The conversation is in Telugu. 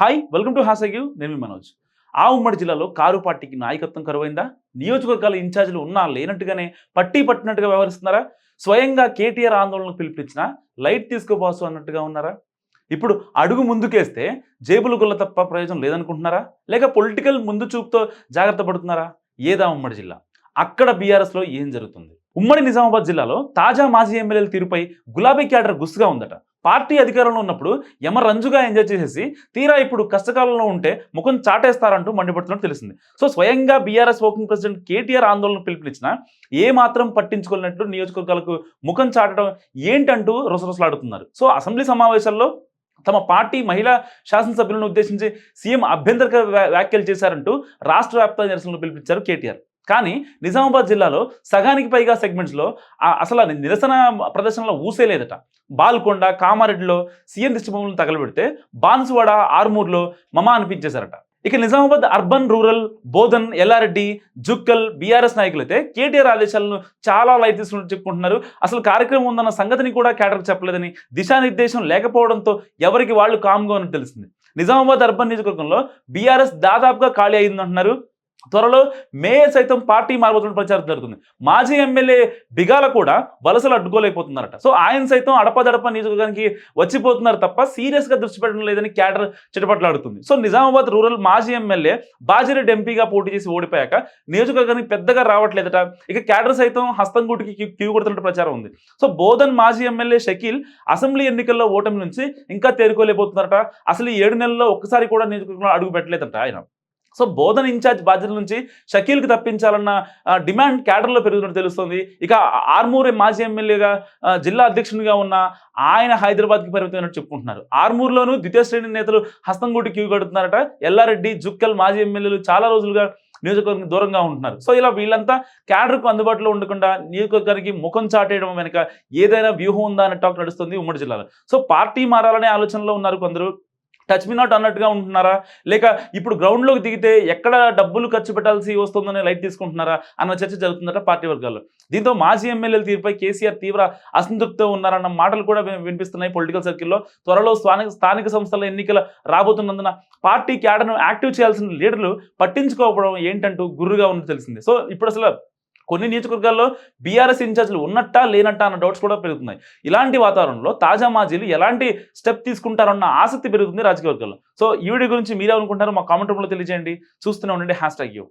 హాయ్ వెల్కమ్ టు హాసగ్యూ నేను మనోజ్. ఆ ఉమ్మడి జిల్లాలో కారు పార్టీకి నాయకత్వం కరువైందా? నియోజకవర్గాల ఇన్ఛార్జీలు ఉన్నా లేనట్టుగానే పట్టి పట్టినట్టుగా వ్యవహరిస్తున్నారా? స్వయంగా కేటీఆర్ ఆందోళనకు పిలిపించిన లైట్ తీసుకోపోసు అన్నట్టుగా ఉన్నారా? ఇప్పుడు అడుగు ముందుకేస్తే జేబులు గుల్ల తప్ప ప్రయోజనం లేదనుకుంటున్నారా? లేక పొలిటికల్ ముందు చూపుతో జాగ్రత్త పడుతున్నారా? ఏదా ఉమ్మడి జిల్లా? అక్కడ బీఆర్ఎస్లో ఏం జరుగుతుంది? ఉమ్మడి నిజామాబాద్ జిల్లాలో తాజా మాజీ ఎమ్మెల్యేల తీరుపై గులాబీ క్యాడర్ గుస్సుగా ఉందట. పార్టీ అధికారంలో ఉన్నప్పుడు యమ రంజుగా ఎంజాయ్ చేసేసి తీరా ఇప్పుడు కష్టకాలంలో ఉంటే ముఖం చాటేస్తారంటూ మండిపడుతున్నట్టు తెలిసింది సో స్వయంగా బీఆర్ఎస్ వర్కింగ్ ప్రెసిడెంట్ కేటీఆర్ ఆందోళన పిలుపునిచ్చిన ఏ మాత్రం పట్టించుకోలేనట్లు నియోజకవర్గాలకు ముఖం చాటడం ఏంటంటూ రొసరొసలాడుతున్నారు. సో అసెంబ్లీ సమావేశాల్లో తమ పార్టీ మహిళా శాసనసభ్యులను ఉద్దేశించి సీఎం అభ్యంతరక వ్యాఖ్యలు చేశారంటూ రాష్ట్ర వ్యాప్త నిరసనలు పిలిపించారు కేటీఆర్. కానీ నిజామాబాద్ జిల్లాలో సగానికి పైగా సెగ్మెంట్స్లో అసలు నిరసన ప్రదర్శనలో ఊసే లేదట. బాల్కొండ కామారెడ్డిలో సీఎం దిష్టిబొమ్మలను తగలబెడితే బాన్సువాడ ఆర్మూర్లో మమ అనిపించేశారట. ఇక Nizamabad urban rural Bodhan Yellareddy Jukkal BRS నాయకులైతే KTR ఆదేశాలను చాలా లైట్ తీసుకుని చెప్పుకుంటున్నారు. అసలు కార్యక్రమం ఉందన్న సంగతిని కూడా కేటర్ చెప్పలేదని దిశానిర్దేశం లేకపోవడంతో ఎవరికి వాళ్ళు కామ్గా ఉన్నట్టు తెలిసింది నిజామాబాద్ అర్బన్ నియోజకవర్గంలో బీఆర్ఎస్ దాదాపుగా ఖాళీ అయిందంటున్నారు. త్వరలో మేయర్ సైతం పార్టీ మారబోతున్న ప్రచారం జరుగుతుంది. మాజీ ఎమ్మెల్యే బిగాల కూడా వలసలు అడ్డుకోలేకపోతున్నారట. సో ఆయన సైతం అడపదడప నియోజకవర్గానికి వచ్చిపోతున్నారు తప్ప సీరియస్గా దృష్టి పెట్టడం లేదని క్యాడర్ చిటపట్లాడుతుంది. సో నిజామాబాద్ రూరల్ మాజీ ఎమ్మెల్యే బాజిరెడ్డి ఎంపీగా పోటీ చేసి ఓడిపోయాక నియోజకవర్గానికి పెద్దగా రావట్లేదట. ఇక క్యాడర్ సైతం హస్తం గుటికి క్యూ- కొడుతున్నట్టు ప్రచారం ఉంది. సో బోధన్ మాజీ ఎమ్మెల్యే షకీల్ అసెంబ్లీ ఎన్నికల్లో ఓటమి నుంచి ఇంకా తేరుకోలేకపోతున్నారట. అసలు ఏడు నెలల్లో ఒక్కసారి కూడా నియోజకవర్గంలో అడుగు పెట్టలేదట ఆయన. సో బోధన ఇన్ఛార్జ్ బాధ్యతల నుంచి షకీల్కి తప్పించాలన్న డిమాండ్ క్యాడర్లో పెరుగుతున్నట్టు తెలుస్తుంది. ఇక ఆర్మూర్ మాజీ ఎమ్మెల్యేగా జిల్లా అధ్యక్షునిగా ఉన్న ఆయన హైదరాబాద్కి పరిమితమైనట్టు చెప్పుకుంటున్నారు. ఆర్మూర్లోనూ ద్వితీయ శ్రేణి నేతలు హస్తంగూటి క్యూ కడుతున్నారట. ఎల్లారెడ్డి జుక్కల్ మాజీ ఎమ్మెల్యేలు చాలా రోజులుగా నియోజకవర్గం దూరంగా ఉంటున్నారు. సో ఇలా వీళ్ళంతా క్యాడర్కు అందుబాటులో ఉండకుండా నియోజకవర్గానికి ముఖం చాటేయడం వెనుక ఏదైనా వ్యూహం ఉందా అనే టాక్ నడుస్తుంది ఉమ్మడి జిల్లాలో. సో పార్టీ మారాలనే ఆలోచనలో ఉన్నారు కొందరు. టచ్ మీ నాట్ అన్నట్టుగా ఉంటున్నారా? లేక ఇప్పుడు గ్రౌండ్లోకి దిగితే ఎక్కడ డబ్బులు ఖర్చు పెట్టాల్సి వస్తుందని లైట్ తీసుకుంటున్నారా? అన్న చర్చ జరుగుతుందట పార్టీ వర్గాల్లో. దీంతో మాజీ ఎమ్మెల్యేల తీరుపై కేసీఆర్ తీవ్ర అసంతృప్తితో ఉన్నారన్న మాటలు కూడా వినిపిస్తున్నాయి పొలిటికల్ సర్కిల్లో త్వరలో స్థానిక స్థానిక సంస్థల ఎన్నికలు రాబోతున్నందున పార్టీ క్యాడర్ను యాక్టివ్ చేయాల్సిన లీడర్లు పట్టించుకోకపోవడం ఏంటంటూ గుర్రుగా ఉన్నది తెలిసింది. సో ఇప్పుడు అసలు కొన్ని నియోజకవర్గాల్లో బీఆర్ఎస్ ఇన్ఛార్జీలు ఉన్నట్టా లేనట్టా అన్న డౌట్స్ కూడా పెరుగుతున్నాయి. ఇలాంటి వాతావరణంలో తాజా మాజీలు ఎలాంటి స్టెప్ తీసుకుంటారన్న ఆసక్తి పెరుగుతుంది రాజకీయ వర్గాల్లో. సో ఈ వీడియో గురించి మీరేమనుకుంటారో మా కామెంట్ రూమ్లో తెలియజేయండి. చూస్తూనే ఉండండి. Hashtag U.